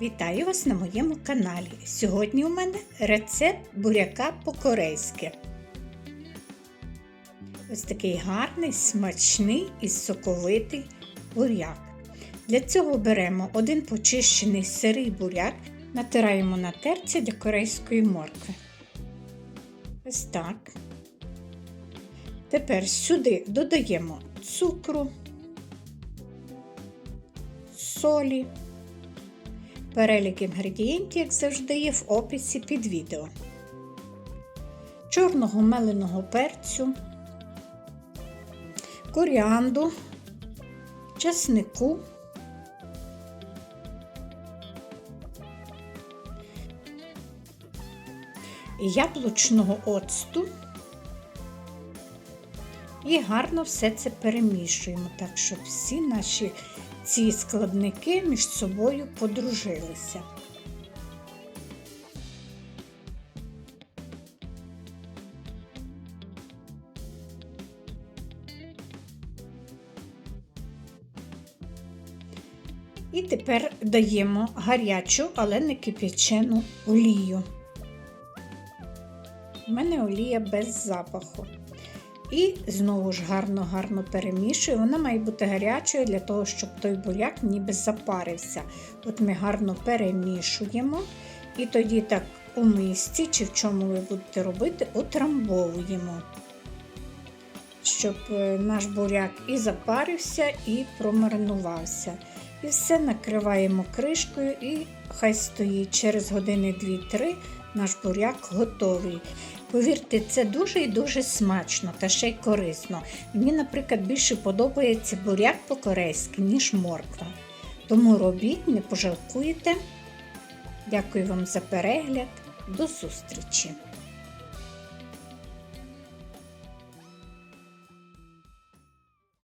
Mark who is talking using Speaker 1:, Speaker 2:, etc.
Speaker 1: Вітаю вас на моєму каналі. Сьогодні у мене рецепт буряка по-корейськи. Ось такий гарний, смачний і соковитий буряк. Для цього беремо один почищений сирий буряк, натираємо на терці для корейської моркви. Ось так. Тепер сюди додаємо цукру, солі. Перелік інгредієнтів, як завжди, є в описі під відео. Чорного меленого перцю, коріанду, часнику, яблучного оцту і гарно все це перемішуємо, так щоб всі наші ці складники між собою подружилися. І тепер даємо гарячу, але не кип'ячену олію. У мене олія без запаху. І знову ж гарно-гарно перемішую. Вона має бути гарячою для того, щоб той буряк ніби запарився. От ми гарно перемішуємо. І тоді так у мисці, чи в чому ви будете робити, утрамбовуємо, щоб е, наш буряк і запарився, і промаринувався. І все накриваємо кришкою, і хай стоїть через години 2-3 наш буряк готовий. Повірте, це дуже і дуже смачно та ще й корисно. Мені, наприклад, більше подобається буряк по-корейськи, ніж морква. Тому робіть, не пожалкуєте. Дякую вам за перегляд. До зустрічі!